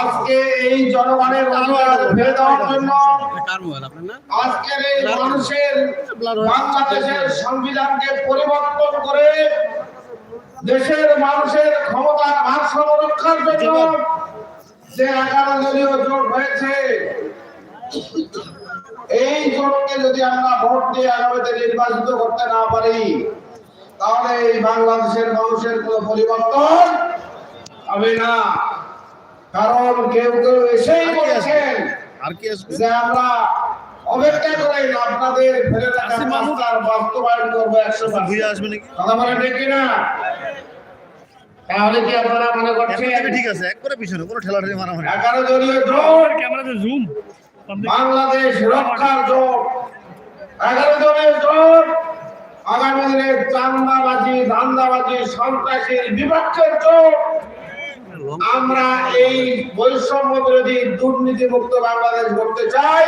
আজকে এই জনগণের আজকের এই মানুষের বাংলাদেশের সংবিধানকে পরিবর্তন করে দেশের মানুষের ক্ষমতার ভারসাম্য রক্ষার জন্য যে এগারো দলীয় জোট হয়েছে, এই জোটকে যদি আমরা ভোট দিয়ে আগামীতে নির্বাচিত করতে না পারি, তাহলে এই বাংলাদেশের মানুষের কোনো পরিবর্তন হবে না। কারণ কেউ কেউ এসেই বলেছেন আর কি আসবে যে আমরা অপেক্ষা আপনাদের ফেলে রাখা বাস্তবায়ন করব একশো ঘুরে আসবে নাকি? কথা বলে ঠিক কিনা? তাহলে কি আপনারা মনে করছেন? ঠিক আছে একবারে পিছনে কোনো ঠেলা ঠেলি মারা মারি এগারো দলীয় জোট ক্যামেরাতে জুম বাংলাদেশ রক্ষার জোট। এগারো জনের জোট। আগামী দিনে চান্দাবাজি ধান্দাবাজি সন্ত্রাসীর বিপক্ষের জোট। আমরা এই বৈষম্য বিরোধী দুর্নীতি মুক্ত বাংলাদেশ করতে চাই।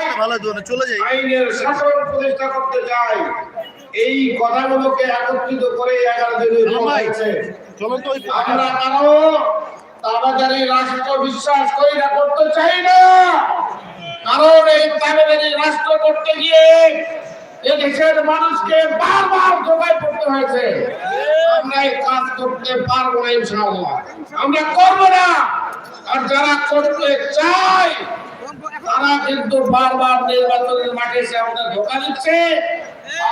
চলে যাই। আইনের শাসন প্রতিষ্ঠা করতে চাই। এই কথাগুলোকে একত্রিত করে এগারো দিনের ওই আমরা কারও তাবাজারি রাষ্ট্র বিশ্বাস করি না করতে চাই না? কারণ এই তাবাজারি রাষ্ট্র করতে গিয়ে মানুষকে বারবার করতে হয়েছে। আমরা কাজ করতে আমরা না। আর যারা করতে চায় বারবার নির্বাচনের মাঠে দিচ্ছে,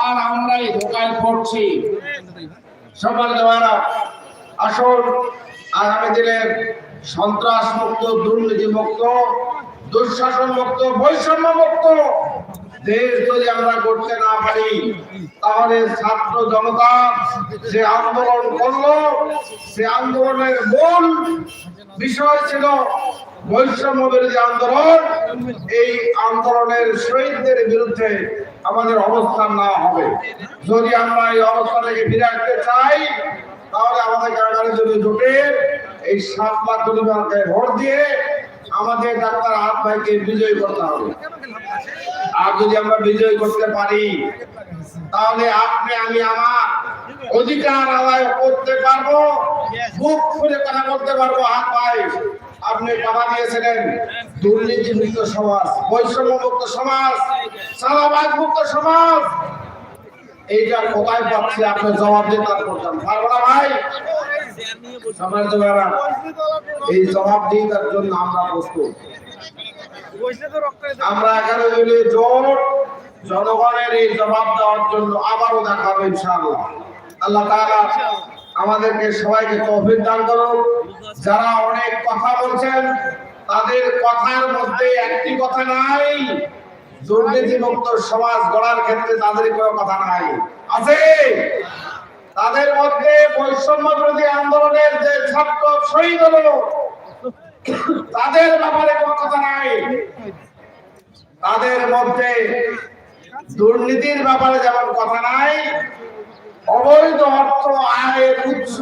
আর আমরা ধোকায় আসল আগামী সন্ত্রাস মুক্ত দুর্নীতি মুক্ত দুঃশাসন মুক্ত বৈষম্য মুক্ত দেশ যদি আমরা করতে না পারি, তাহলে ছাত্র জনতা যে আন্দোলন করল, সে আন্দোলনের মূল বিষয় ছিল বৈষম্য বিরোধী আন্দোলন। এই আন্দোলনের শহীদদের বিরুদ্ধে আমাদের অবস্থান না হবে। যদি আমরা এই অবস্থা থেকে ফিরে আসতে চাই, তাহলে আমাদের কারাগারের জন্য জোটে এই সাত লাখ পরিবারকে ভোট দিয়ে আমাদের ডাক্তার হাত ভাইকে বিজয় করতে হবে। আর যদি আমরা বিজয় করতে পারি, তাহলে আপনি আমি আমার অধিকার আদায় করতে পারব, মুখ খুলে কথা বলতে পারব, হাত ভাই, আপনি কথা দিয়েছিলেন। দুর্নীতি মুক্ত সমাজ বৈষম্য মুক্ত সমাজ সালাবাদ মুক্ত সমাজ এইটা কোথায় পাচ্ছি? আপনি জবাব দিয়ে করছেন পারব ভাই এই জবাব দিয়ে তার জন্য আমরা প্রস্তুত। আমরা এখানে মিলে জোট জনগণের এই জবাব দেওয়ার জন্য আবারও দেখা হবে ইনশাআল্লাহ। আল্লাহ তাআলা আমাদেরকে সবাইকে তৌফিক দান করুন। যারা অনেক কথা বলছেন, তাদের কথার মধ্যে একটি কথা নাই। দুর্নীতি মুক্ত সমাজ গড়ার ক্ষেত্রে তাদের কোনো কথা নাই। আছে? তাদের মধ্যে বৈষম্য বিরোধী আন্দোলনের যে ছাত্র শহীদ হলো, তাদের ব্যাপারে কোনো কথা নাই। তাদের মধ্যে দুর্নীতির ব্যাপারে যেমন কথা নাই, অবৈধ অর্থ, আয়ের উৎস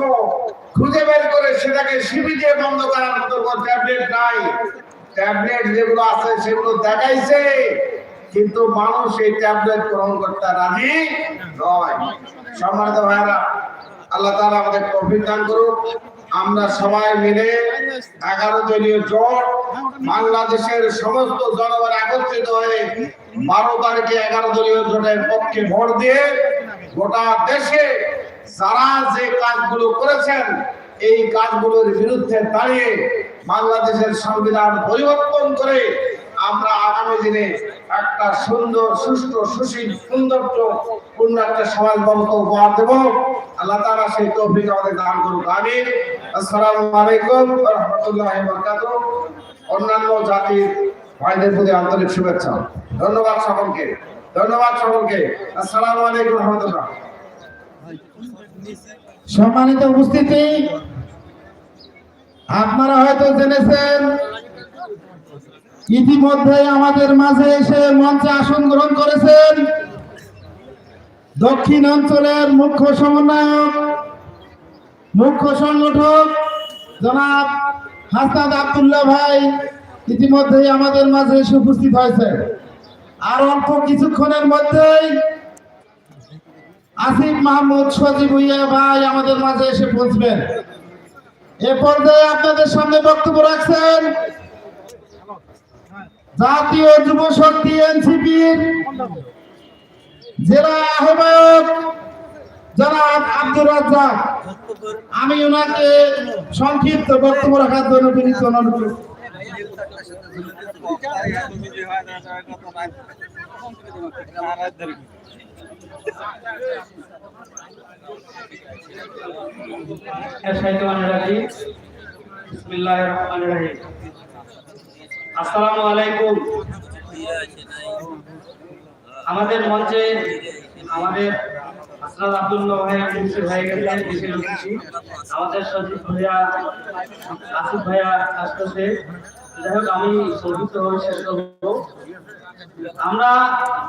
খুঁজে বের করে সেটাকে সিবিজে বন্ধ করার মতো ট্যাবলেট নাই। ট্যাবলেট যেগুলো আছে সেগুলো দেখাইছে। কিন্তু মানুষ এই ট্যাবলেট গ্রহণ করতে রাজি নয়। সম্মানিত ভাইরা আল্লাহ তাআলা আমাদের তৌফিক দান করুক। আমরা সবাই মিলে এগারো দলীয় জোট বাংলাদেশের সমস্ত জনগণ একত্রিত হয়ে বারো তারিখে এগারো দলীয় জোটের পক্ষে ভোট দিয়ে গোটা দেশে যারা যে কাজগুলো করেছেন, এই কাজগুলোর বিরুদ্ধে দাঁড়িয়ে বাংলাদেশের সংবিধান পরিবর্তন করে আমরা আগামী দিনে একটা সুন্দর, সুষ্ঠ, সুশীল সৌন্দর্য পূর্ণ একটা সমাজ ব্যবস্থা উপহার দেব। আল্লাহ তাআলা সেই তৌফিক আমাদের দান করুক, আমিন। আসসালামু আলাইকুম রাহমাতুল্লাহি ওয়া বারাকাতুহু। অন্যান্য জাতির ভাইদের প্রতি আন্তরিক শুভেচ্ছা। ধন্যবাদ সকলকে। ধন্যবাদ সকলকে। আসসালামু আলাইকুম রাহমাতুল্লাহ। সম্মানিত উপস্থিতি, আপনারা হয়তো জেনেছেন ইতিমধ্যে আমাদের মাঝে এসে মঞ্চে আসন গ্রহণ করেছেন দক্ষিণ অঞ্চলের মুখ্য সমন্বয়ক, মুখ্য সংগঠক জনাব হাসাদ আবদুল্লাহ ভাই ইতিমধ্যেই আমাদের মাঝে এসে উপস্থিত হয়েছে। আর অল্প কিছুক্ষণের মধ্যেই আসিফ মাহমুদ সজীব ভুইয়া ভাই আমাদের মাঝে এসে পৌঁছবেন। এ পর্যায়ে আপনাদের সামনে বক্তব্য রাখছেন জাতীয় যুব শক্তি এনসিপির জেলা আহ্বায়ক জনাব আব্দুর রাজ্জাক। আমি ওনাকে সংক্ষিপ্ত বক্তব্য রাখার জন্য বিনীত অনুরোধ করছি। শাহিদান রাহিম বিসমিল্লাহির রহমানির রহিম। আসসালামু আলাইকুম। আমাদের মঞ্চে আমাদের আসরাত আব্দুল্লাহ ভাই হয়ে গেছেন, বিশেষ অতিথি। আমাদের সজিব ভাইয়া, আসিফ ভাইয়া আসতেছে। যাই হোক, আমি সংক্ষিপ্ত হয়ে শেষ করব। আমরা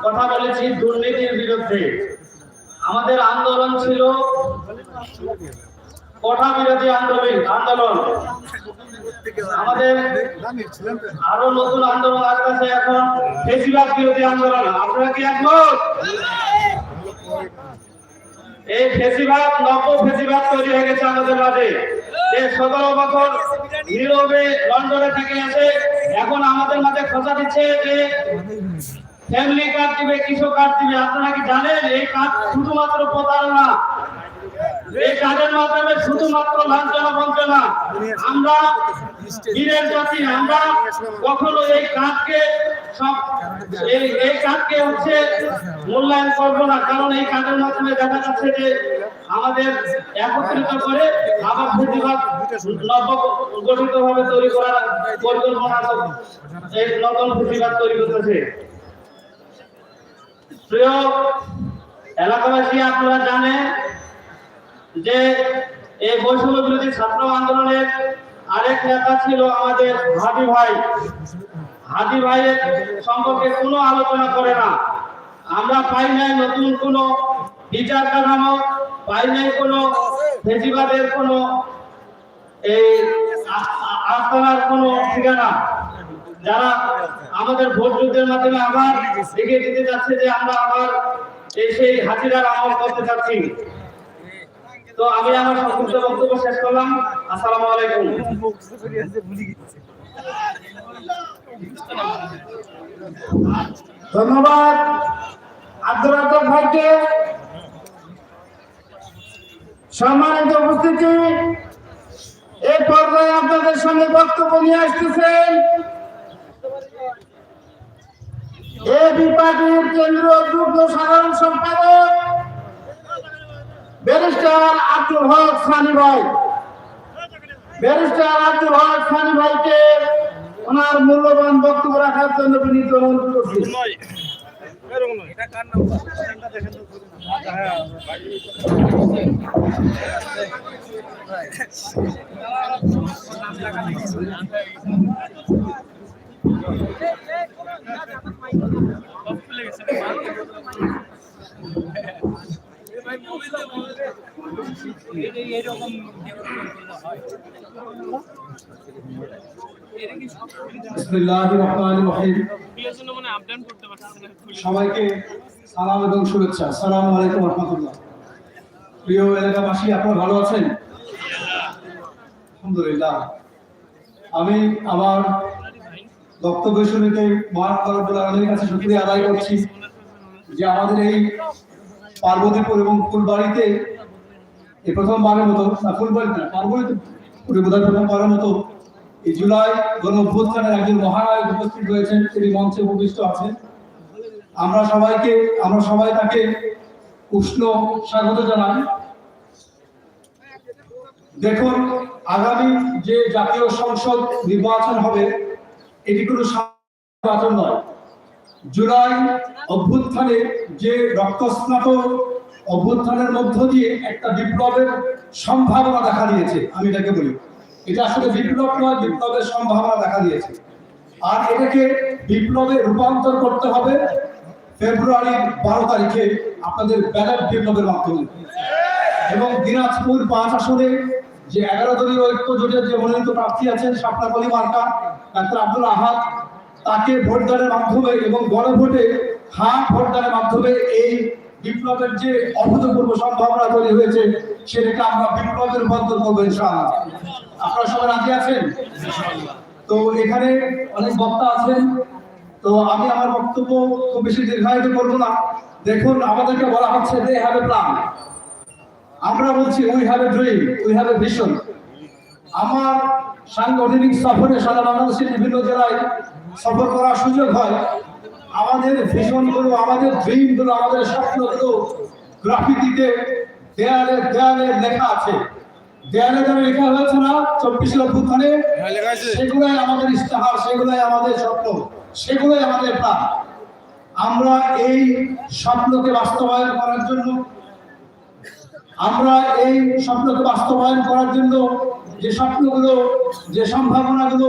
কথা বলেছি দুর্নীতির বিরুদ্ধে। আমাদের আন্দোলন ছিল কোঠা বিরোধী আন্দোলন আন্দোলন। আমাদের আরও নতুন আন্দোলন আসতেছে এখন ফেসিবাদ বিরোধী আন্দোলন। আপনারা কি একমত? এই ফেসিবাদ নব্য ফেসিবাদ তৈরি হয়ে গেছে আমাদের মাঝে। যে সতেরো বছর নীরবে লন্ডনে থেকে আছে, এখন আমাদের মাঝে খোঁচা দিচ্ছে যে ফ্যামিলি কার্ড দিবে কিছু কার্ড দিবে। আপনারা কি জানেন? এই কার্ড শুধুমাত্র প্রতারণা। এই কাজের মাধ্যমে শুধুমাত্র লাঞ্ছনা বঞ্চনা আমরা বীরের জাতি, আমরা কখনো এই কাজকে সব এই কাজকে হচ্ছে মূল্যায়ন করব না, কারণ এই কাজের মাধ্যমে দেখা যাচ্ছে যে আমাদের একত্রিত করে আবার প্রতিবাদ নব গঠিত ভাবে তৈরি করার পরিকল্পনা এই নতুন প্রতিবাদ তৈরি করতেছে। প্রিয় এলাকাবাসী, আপনারা জানেন যে এই বৈষম্য বিরোধী ছাত্র আন্দোলনের আরেক নেতা ছিল আমাদের হাদি ভাই। হাদি ভাইয়ের সম্পর্কে কোনো আলোচনা করে না। আমরা পাই নাই নতুন কোনো বিচার কাঠামো, পাই নাই কোনো ফেজিবাদের কোনো এই আস্তানার কোনো ঠিকানা। যারা আমাদের ভোট যুদ্ধের মাধ্যমে আবার দেখিয়ে দিতে যাচ্ছে যে আমরা আবার এই সেই হাজিরার আমল করতে চাচ্ছি। তো আমি আমার সংক্ষিপ্ত বক্তব্য শেষ করলাম। আসসালামু আলাইকুম। ধন্যবাদ। রাজ্জাক ভাইকে সম্মানিত উপস্থিতি। এই পর্যায়ে আপনাদের সঙ্গে বক্তব্য নিয়ে আসতেছেন এবি কেন্দ্রীয় যুগ্ম সাধারণ সম্পাদক ব্যারিস্টার আব্দুল হক সানি ভাই। ব্যারিস্টার আব্দুল হক সানি ভাইকে ওনার মূল্যবান বক্তব্য রাখার জন্য বিনীত অনুরোধ করছি। বিসমিল্লাহির রহিম। সবাইকে সালাম এবং শুভেচ্ছা। আসসালামু আলাইকুম রহমতুল্লাহ। প্রিয় এলাকাবাসী, আপনারা ভালো আছেন? আলহামদুলিল্লাহ। আমি আমার বক্তব্য শুরুতে মহান রব্বুল আলামিনের কাছে শুকরিয়া আদায় করছি যে আমাদের এই পার্বতীপুর এবং ফুলবাড়িতে এই প্রথমবারের মতো, না ফুলবাড়ি না পার্বতীপুর বোধহয় প্রথমবারের মতো এই জুলাই গণ অভ্যুত্থানের একজন মহানায়ক উপস্থিত হয়েছেন, তিনি মঞ্চে উপবিষ্ট আছেন। আমরা সবাইকে, আমরা সবাই তাকে উষ্ণ স্বাগত জানাই। দেখুন, আগামী যে জাতীয় সংসদ নির্বাচন হবে, এটি কোনো নয়। জুলাই অভ্যুত্থানে যে রক্তস্নাত অভ্যুত্থানের মধ্য দিয়ে একটা বিপ্লবের সম্ভাবনা দেখা দিয়েছে, আমি এটাকে বলি। এটা আসলে বিপ্লব নয়, বিপ্লবের সম্ভাবনা দেখা দিয়েছে। আর এটাকে বিপ্লবে রূপান্তর করতে হবে ফেব্রুয়ারির বারো তারিখে আপনাদের ব্যালট বিপ্লবের মাধ্যমে। এবং দিনাজপুর পাঁচ আসনে যে এগারো দলীয় ঐক্য জোটের যে মনোনীত প্রার্থী আছেন সাপনাকলি মার্কা, ডাক্তার আব্দুল আহাদ, তাকে ভোটদানের মাধ্যমে এবং গণভোটে হ্যাঁ ভোটদানের মাধ্যমে এই বিপ্লবের যে অভূতপূর্ব সম্ভাবনা তৈরি হয়েছে, সেটাকে আমরা বিপ্লবের রূপান্তর করব আপনারা সবাই রাজি আছেন? তো এখানে অনেক বক্তা আছেন। তো আমি আমার বক্তব্য খুব বেশি দীর্ঘায়িত করব না। দেখুন, আমাদেরকে বলা হচ্ছে দে হ্যাভ এ প্ল্যান আমরা বলছি we have a dream we have a vision আমার সাংগঠনিক সফরে সারা বাংলাদেশের বিভিন্ন জেলায় সফর করার সুযোগ হয়। আমাদের ভিশনগুলো আমাদের ড্রিমগুলো আমাদের স্বপ্নগুলো গ্রাফিতিতে দেয়ালে দেয়ালে লেখা আছে। দেয়ালে যারা লেখা হয়েছে না? চব্বিশের অভ্যুত্থানে সেগুলোই আমাদের ইস্তেহার সেগুলোই আমাদের স্বপ্ন সেগুলোই আমাদের প্রাণ। আমরা এই স্বপ্নকে বাস্তবায়ন করার জন্য আমরা এই স্বপ্নকে বাস্তবায়ন করার জন্য যে স্বপ্নগুলো যে সম্ভাবনাগুলো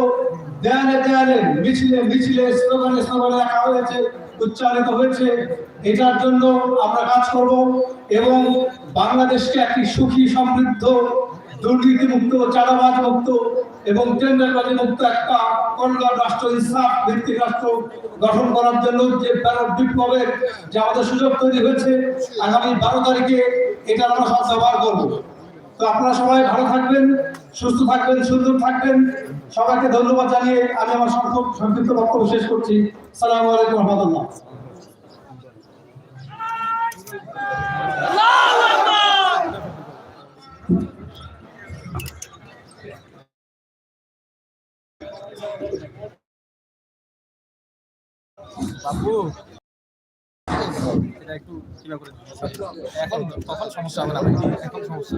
দেয়ালে দেয়ালে মিছিলে মিছিলে স্লোগানে স্লোগানে লেখা হয়েছে, উচ্চারিত হয়েছে। এটার জন্য আমরা কাজ করব এবং বাংলাদেশকে একটি সুখী, সমৃদ্ধ দুর্নীতি মুক্ত চাঁদাবাজ মুক্ত এবং টেন্ডারবাজি মুক্ত একটা কল্যাণ রাষ্ট্র ইসলাম ভিত্তিক রাষ্ট্র গঠন করার জন্য যে ব্যালট বিপ্লবের যে আমাদের সুযোগ তৈরি হয়েছে, আগামী বারো তারিখে এটা আমরা সব ব্যবহার করব। তো আপনারা সবাই ভালো থাকবেন, সুস্থ থাকবেন, সুন্দর থাকবেন। সবাইকে ধন্যবাদ জানিয়ে আমি আমার সংক্ষিপ্ত বক্তব্য শেষ করছি। সালাম আলাইকুম রহমতুল্লাহ। এখন তখন সমস্যা হবে না, এখন সমস্যা।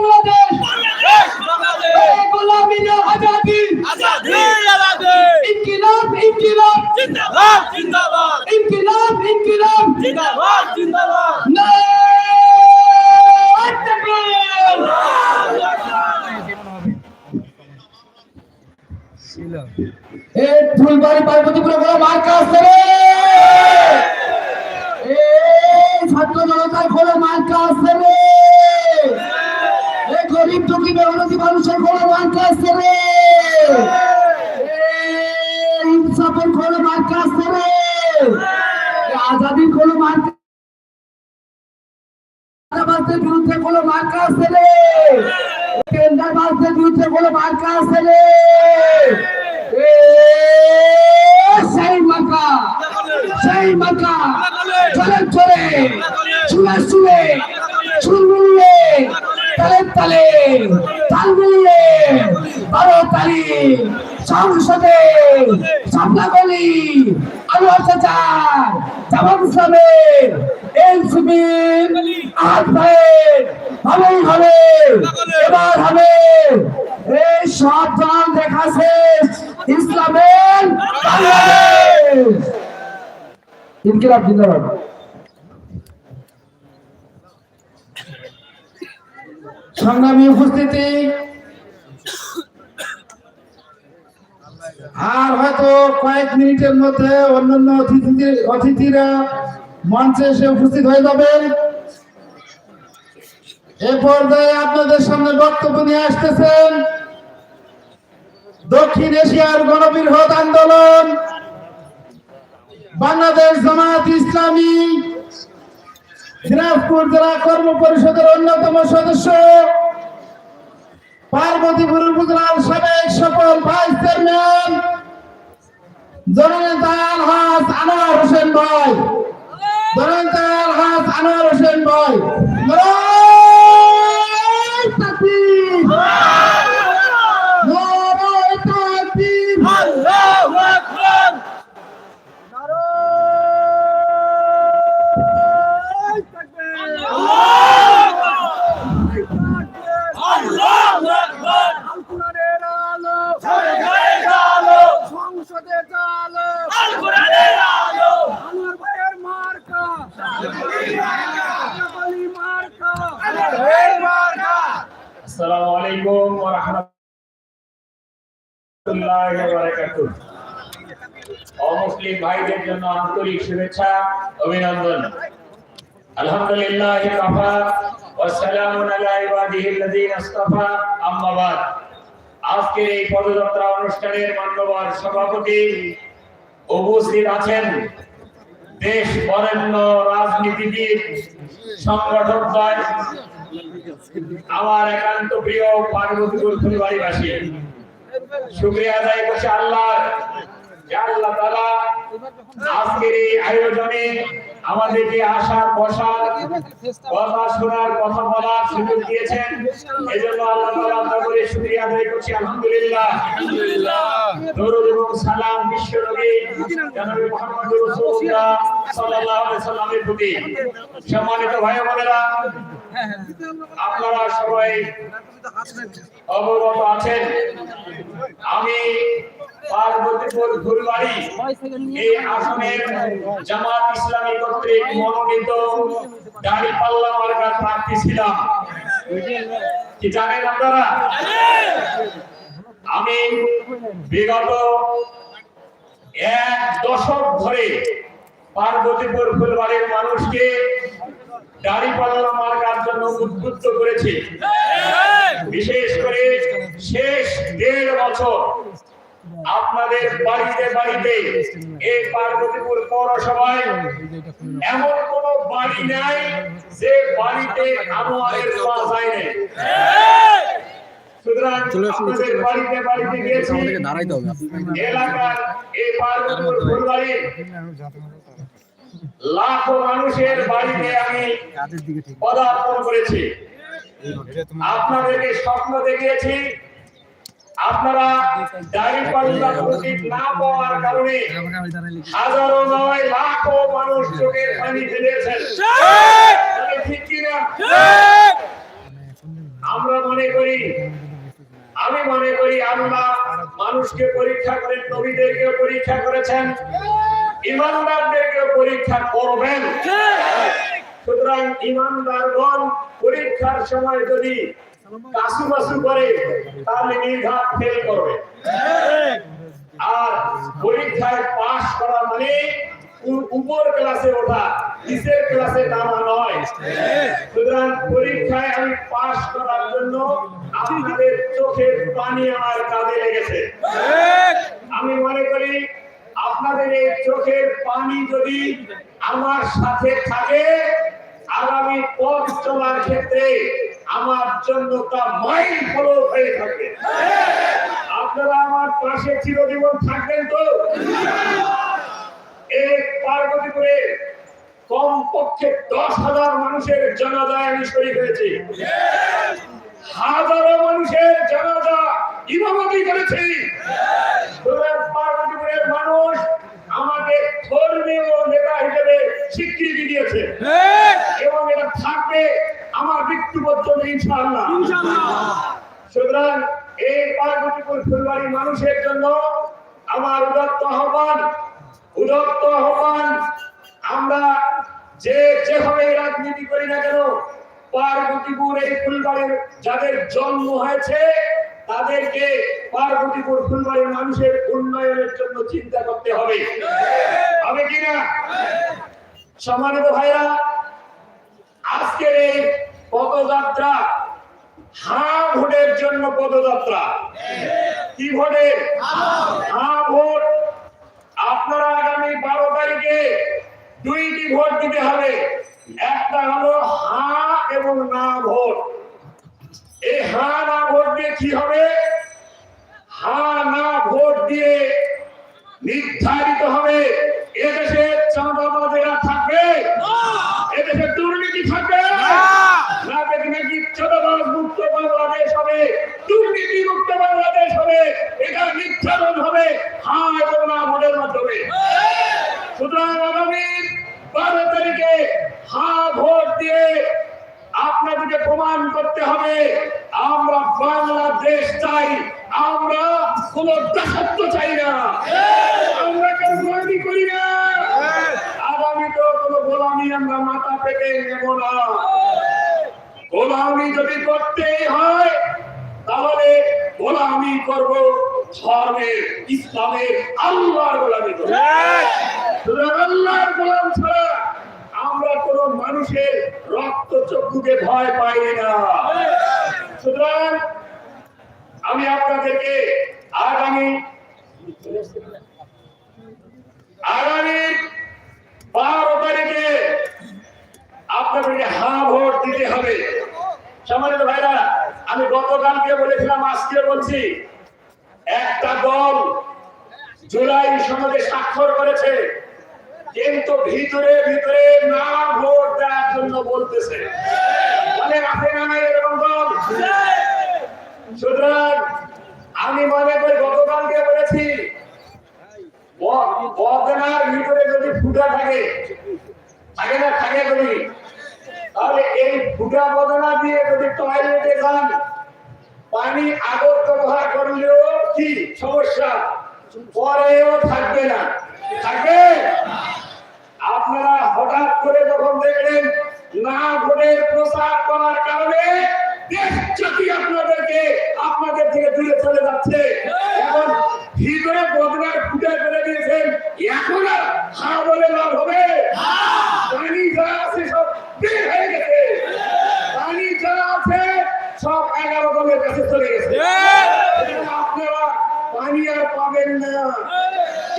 আজাদির কোনো মার্কা বিরুদ্ধে কোনো মার্কা আছে রে? টেন্ডারবাজদের বিরুদ্ধে কোনো মার্কা আছে রে? সেই মার্কা সেই মার্কা। চলে চলে চুলে চুলে চুল তালে তালে তাল মিলিয়ে বারো তারিখ সংসদে সামলা গলি আনোয়ার চাচার জামাত ইসলামের এনসিপির আট ভাইয়ের, হবেই হবে, এবার হবে। এই সব দল দেখা শেষ, ইসলামের ইনকিলাব জিন্দাবাদ। সংগ্রামী উপস্থিতি। আর হয়তো কয়েক মিনিটের মধ্যে অন্যান্য অতিথি অতিথিরা মঞ্চে এসে উপস্থিত হয়ে যাবেন। এ পর্যায়ে আপনাদের সামনে বক্তব্য নিয়ে আসতেছেন দক্ষিণ এশিয়ার গণবিরোধ আন্দোলন, বাংলাদেশ জামাত ইসলামী। দিনাজপুর জেলা কর্ম পরিষদের অন্যতম সদস্য। পার্বতীপুর উপজেলার সাবেক সকল ভাইস চেয়ারম্যান, জননেতা আলহাজ আনোয়ার হোসেন ভাই। জননেতা আলহাজ আনোয়ার হোসেন ভাই। জন্য আন্তরিক শুভেচ্ছা, অভিনন্দন। আলহামদুলিল্লাহ কাফা ওয়া সালামুন আলা ইবাদিহিল্লাযিনা ইসতাফা আম্মা বাদ। আজকের এই পদযাত্রা অনুষ্ঠানের মান্যবর সভাপতি উপস্থিত আছেন দেশ বরেণ্য রাজনীতিবিদ, সংগঠক আমার একান্ত প্রিয় পার্বতীপুর ফুলবাড়িবাসী শুক্রিয়া আদায় করছি আল্লাহ আল্লাহ তাআলা আজকের এই আয়োজনে আমাদেরকে আসার বসার কথা শোনার কথা বলার সুযোগ দিয়েছেন। এজন্য আল্লাহ তাআলা দরবারে শুকরিয়া আদায় করছি আলহামদুলিল্লাহ। দরুদ এবং সালাম বিশ্ব নবী জনাবে মুহাম্মদ রাসূলুল্লাহ সাল্লাল্লাহু আলাইহি সাল্লামের প্রতি। সম্মানিত ভাই বোনেরা আপনারা সবাই অবগত আছেন। আমি পার্বতীপুর এই জামাত ইসলামী কর্তৃক মনোনীত দাড়ি পাল্লা মার্কার প্রার্থী ছিলাম। কি জানেন আপনারা? আমি বিগত এক দশক ধরে পার্বতীপুর ফুলবাড়ির মানুষকে দাড়ি পাল্লা মার্কার জন্য উদ্বুদ্ধ করেছি। বিশেষ করে শেষ দেড় বছর আপনাদের বাড়িতে বাড়িতে এই পার্বতীপুর পৌরসভায় এমন কোন বাড়ি নাই যে বাড়িতে আনোয়ারের ছোঁয়া যায় না সুতরাং আপনাদের বাড়িতে বাড়িতে গিয়েছি। এলাকার এই পার্বতীপুর ফুলবাড়ির লাখো মানুষের বাড়িতে আমি পদার্পণ করেছি। আপনাদেরকে স্বপ্ন দেখিয়েছি। আপনারা দাড়ি পাল্লা প্রতীক না পাওয়ার কারণে হাজারো নয় লাখো মানুষ চোখের পানি ফেলেছেন ঠিক কিনা আমরা মনে করি আমি মনে করি আল্লাহ মানুষকে পরীক্ষা করেন নবীদেরকে পরীক্ষা করেছেন। ইমানদারদেরকে পরীক্ষা করবেন। সুতরাং ইমানদারগণ পরীক্ষার সময় যদি কাসু বাসু করে, তাহলে নির্ঘাত ফেল করবে। আর পরীক্ষায় পাশ করা মানে উপর ক্লাসে ওঠা, নিচের ক্লাসে নামা নয়। সুতরাং পরীক্ষায় আমি পাশ করার জন্য আপনাদের চোখের পানি আমার কাজে লেগেছে। আমি মনে করি আপনাদের এই চোখের পানি যদি আমার সাথে থাকে, আগামী পথ চলার ক্ষেত্রে আমার জন্য তা মাইল ফলো হয়ে থাকে আপনারা আমার পাশে চিরজীবন থাকবেন তো? এই পার্বতীপুরে কমপক্ষে দশ হাজার মানুষের জানাজায় আমি শরীর হয়েছি। হাজারো মানুষের জানাজা ইমামতি করেছি। মানুষ আমাকে ধর্মীয় নেতা হিসেবে স্বীকৃতি দিয়েছে। এবং এটা থাকবে আমার মৃত্যু পর্যন্ত ইনশাআল্লাহ। সুতরাং এই পার্বতীপুর ফুলবাড়ি মানুষের জন্য আমার উদত্ত আহ্বান উদত্ত আহ্বান আমরা যে যেভাবে রাজনীতি করি না কেন পার্বতীপুর এই ফুলবাড়ির যাদের জন্ম হয়েছে, তাদেরকে পার্বতীপুর ফুলবাড়ির মানুষের উন্নয়নের জন্য চিন্তা করতে হবে। হবে কিনা সম্মানিত ভাইরা আজকের এই পদযাত্রা হ্যাঁ ভোটের জন্য পদযাত্রা। কি ভোটের হ্যাঁ ভোট। আপনারা আগামী বারো তারিখে দুইটি ভোট দিতে হবে। একটা হলো হা এবং না ভোট। এই হা না ভোট দিয়ে কি হবে? হা না ভোট দিয়ে নির্ধারিত হবে। এদেশে চাঁদাবাজেরা থাকবে এদেশে দুর্নীতি থাকবে। না। দেখি নাকি চাঁদাবাজ মুক্ত বাংলাদেশ হবে দুর্নীতি মুক্ত বাংলাদেশ হবে এটা নির্ধারণ হবে এবং না ভোটের মাধ্যমে। সুতরাং আগামী বারো তারিখে হ্যাঁ ভোট দিয়ে আপনাদেরকে প্রমাণ করতে হবে। আমরা বাংলাদেশ চাই আমরা কোন দাসত্ব চাই না। আমরা কেউ গোলামি করি না। আগামী তো কোনো গোলামি আমরা মাথা পেতে নেব না। গোলামি যদি করতেই হয় তাহলে গোলামি করব ধর্মের ইসলামের আল্লাহর গোলামি করব। সুতরাং আল্লাহর গোলাম ছাড়া আমরা কোন মানুষের রক্ত চক্ষুকে ভয় পাই না। সুতরাং আমি আপনাদেরকে আগামী আগামী বারো তারিখে আপনাদেরকে হা ভোট দিতে হবে। সম্মানিত ভাইরা, আমি গতকালকে বলেছিলাম, আজকে বলছি, একটা দল জুলাই সনদে স্বাক্ষর করেছে। কিন্তু ভিতরে ভিতরে না ভোট দেওয়ার জন্য বলতেছে। মানে আছে না নাই এরকম দল? সুতরাং আমি মনে করি গতকালকে বলেছি বদনার ভিতরে যদি ফুটা থাকে থাকে না, থাকে যদি, তাহলে এই ফুটা বদনা দিয়ে যদি টয়লেটে যান, পানি আগর ব্যবহার করলেও কি সমস্যা? পরেও থাকবে না। জাতি আপনাদেরকে আপনাদের থেকে দূরে চলে যাচ্ছে? এখন ভিতরে বদনার ফুটে করে দিয়েছেন। এখন আর হা বলে লাভ হবে। পানি যা আছে সব বের হয়ে গেছে। পানি যা আছে সব এগারো দলের কাছে চলে গেছে। আপনারা পানি আর পাবেন না।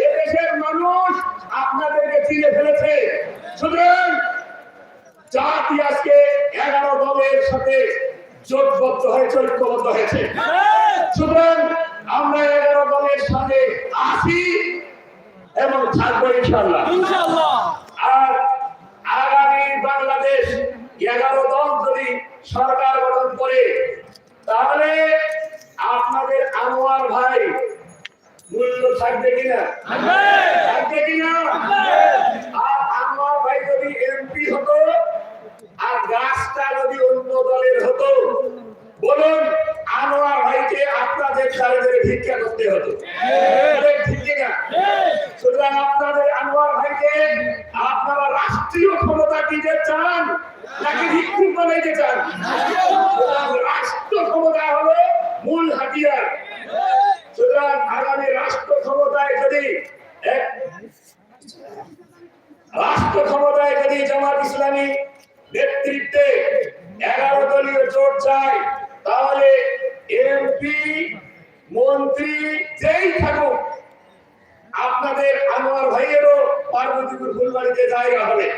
এদেশের মানুষ আপনাদেরকে চিনে ফেলেছে। সুতরাং জাতি আজকে এগারো দলের সাথে জোটবদ্ধ হয়েছে ঐক্যবদ্ধ হয়েছে। সুতরাং আমরা এগারো দলের সাথে আছি এবং থাকব ইনশাল্লাহ আর আগামী বাংলাদেশ এগারো দল যদি সরকার গঠন করে তাহলে আপনাদের আনোয়ার ভাই মূল্য থাকবে কিনা? থাকবে। কিনা? আর আনোয়ার ভাই যদি এমপি হতো আর গাছটা যদি অন্য দলের হতো বলুন, আনোয়ার ভাইকে আপনাদের চারিদিকে ভিক্ষা করতে হতো। ঠিক সুতরাং আপনাদের আনোয়ার ভাইকে আপনারা রাষ্ট্রীয় ক্ষমতা দিতে চান নাকি ভিক্ষুক বানাইতে চান। রাষ্ট্র ক্ষমতা হলো মূল হাতিয়ার। সুতরাং আগামী রাষ্ট্র ক্ষমতায় যদি রাষ্ট্র ক্ষমতায় যদি জামাত ইসলামী নেতৃত্বে এগারো দলীয় জোট যায় তাহলে এমপি মন্ত্রী যেই থাকুক আপনাদের আনোয়ার ভাইয়েরও পার্বতীপুর ফুলবাড়িতে জায়গা হবে।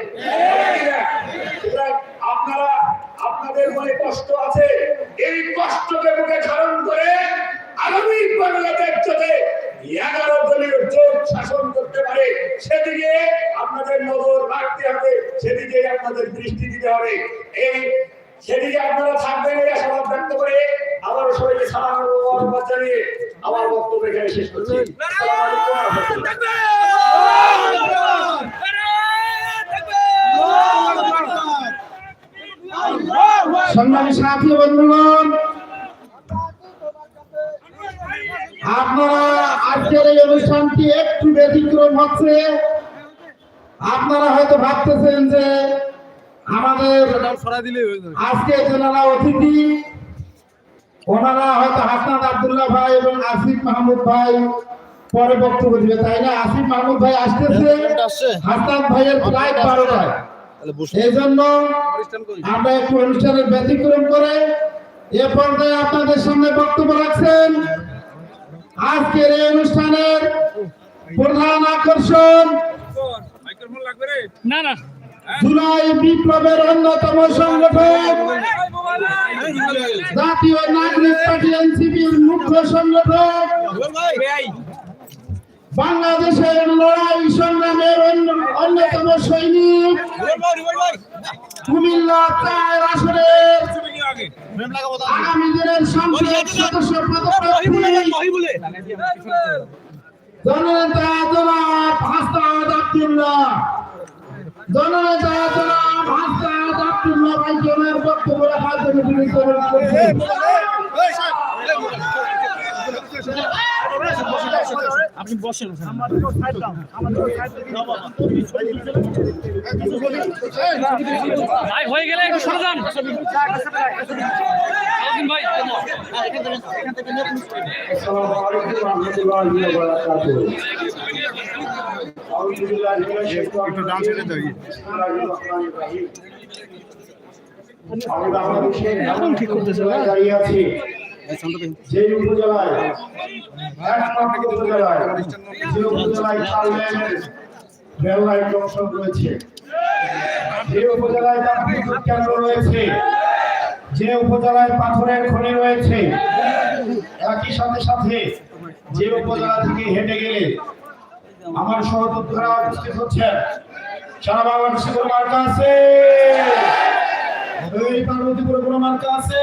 শেষ করছি। সংগ্রামী সাথী বন্ধুগণ আপনারা আজকের এই অনুষ্ঠানটি একটু ব্যতিক্রম হচ্ছে আপনারা হয়তো ভাবতেছেন যে আমাদের আজকে যারা অতিথি ওনারা হয়তো হাসনাত আব্দুল্লাহ ভাই এবং আসিফ মাহমুদ ভাই পরে বক্তব্য দিবে তাই না? আসিফ মাহমুদ ভাই আসতেছে আসছে? হাসনাত ভাইয়ের প্রায় বারোটায়। এই জন্য আমরা একটু অনুষ্ঠানের ব্যতিক্রম করে এ পর্যায়ে আপনাদের সামনে বক্তব্য রাখছেন। আজকের এই অনুষ্ঠানের প্রধান আকর্ষণ মাইক্রোফোন না না জুলাই বিপ্লবের অন্যতম সংগঠন জাতীয় নাগরিক পার্টি এনসিপির মুখ্য সংগঠন ভাই। বাংলাদেশের লড়াই সংগ্রামের অন্য- অন্যতম সৈনিক। কুমিল্লা চার আসনের আগামী দিনের সংসদ সদস্য জননেতা জনাব হাসনাদ আব্দুল্লাহ। জননেতা জনাব হাসনাদ আব্দুল্লাহ ভাই জনের বক্তব্য রাখার জন্য তিনি গ্রহণ আপনি বসেন ভাই হয়ে গেলে একটু সরে যান। ভাই আসসালামু আলাইকুম একটু ডান সাইডে দাঁড়িয়ে। এখন ঠিক করতেছে দাঁড়িয়ে আছি যে উপজেলায় উপজেলায় যে উপজেলায় রেল লাইন জংশন রয়েছে যে উপজেলায় তার বিদ্যুৎ কেন্দ্র রয়েছে যে উপজেলায় পাথরের খনি রয়েছে একই সাথে সাথে যে উপজেলা থেকে হেঁটে গেলে আমার সহযোদ্ধারা উপস্থিত হচ্ছেন। সারা বাংলাদেশে কোনো মার্কা আছে? এই পার্বতীপুরে কোনো মার্কা আছে?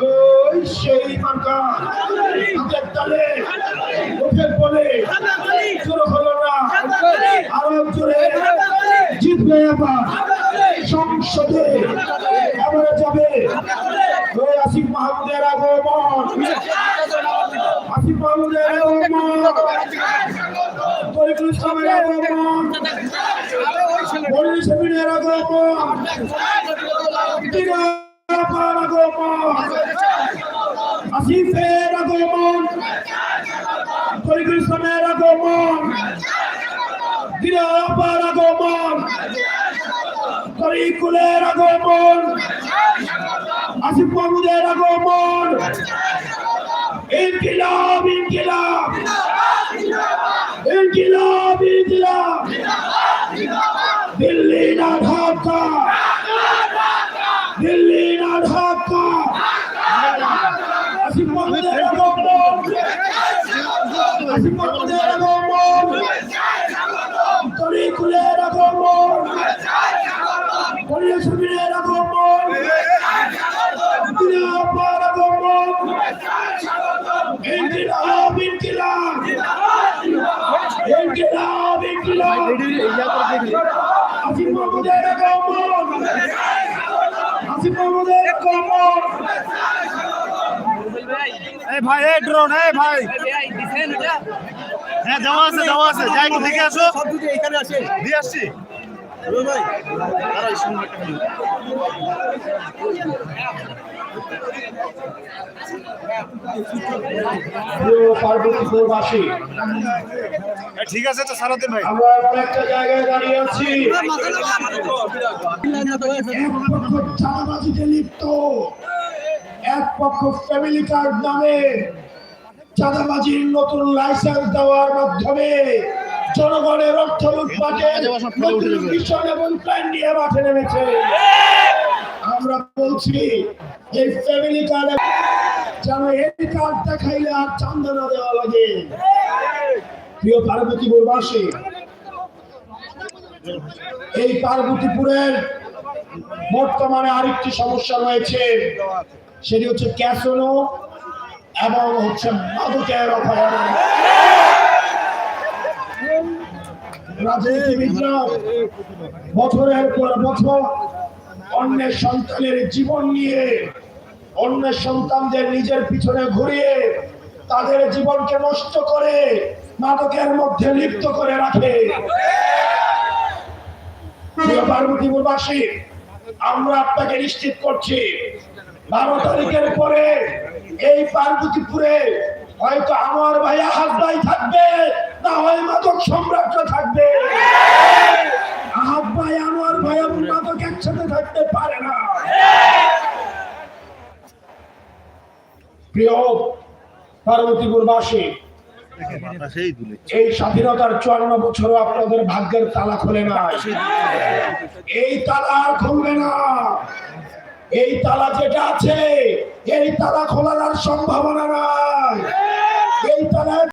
ওই সেই মার্কা হাতের তালে, মুখের বলে জোর হলো না। আরও জোরে জিতবে আবার সংসদে এবারে যাবে। ওই আসিফ মাহমুদের আগমন আসিফ মাহমুদের আগমন তরিকুল ইসলামের আগমন মনির সেমিনের আগমন দিনার আগমন আসিফের আগমন তরিকুল ইসলামের আগমন দিনার আগমন তরিকুলের আগমন আসিফ মাহমুদের আগমন ইনকিলাব ইনকিলাব ইনকিলাব Simón. এই ভাই এই ড্রোন এই ভাই। হ্যাঁ দেওয়া আছে দেওয়া আছে। যাই একটু দেখে আসো। এখানে আসে। দিয়ে আসছি। এ, ঠিক আছে তো সারাদিন ভাই। আমরা একটা জায়গায় দাঁড়িয়ে আছি। লিপ্ত। এক পক্ষ ফ্যামিলি কার্ড নামে চাঁদাবাজির নতুন লাইসেন্স দেওয়ার মাধ্যমে জনগণের অর্থ লুটপাটের নতুন মিশন এবং প্ল্যান নিয়ে মাঠে নেমেছে। আমরা বলছি এই ফ্যামিলি কার্ড যেন এই কার্ড দেখাইলে আর চান্দা না দেওয়া লাগে। প্রিয় পার্বতীপুরবাসী এই পার্বতীপুরের বর্তমানে আরেকটি সমস্যা রয়েছে। সেটি হচ্ছে ক্যাসনো এবং হচ্ছে মাদকের অভয়ারণ্য বছরের পর বছর অন্যের সন্তানের জীবন নিয়ে, অন্যের সন্তানদের নিজের পিছনে ঘুরিয়ে তাদের জীবনকে নষ্ট করে মাদকের মধ্যে লিপ্ত করে রাখে। পার্বতীপুরবাসী, আমরা আপনাকে নিশ্চিত করছি বারো তারিখের পরে এই পার্বতীপুরে হয়তো আমার ভাই আহাত ভাই থাকবে, না হয় মাদক সম্রাটরা থাকবে। ভাই আমার মাদক একসাথে থাকতে পারে না। প্রিয় পার্বতীপুরবাসী সেই এই স্বাধীনতার চুয়ান্ন বছর আপনাদের ভাগ্যের তালা খোলে না। এই তালা খুলবে না। এই তালা যেটা আছে এই তালা খোলার সম্ভাবনা নাই। এই তালা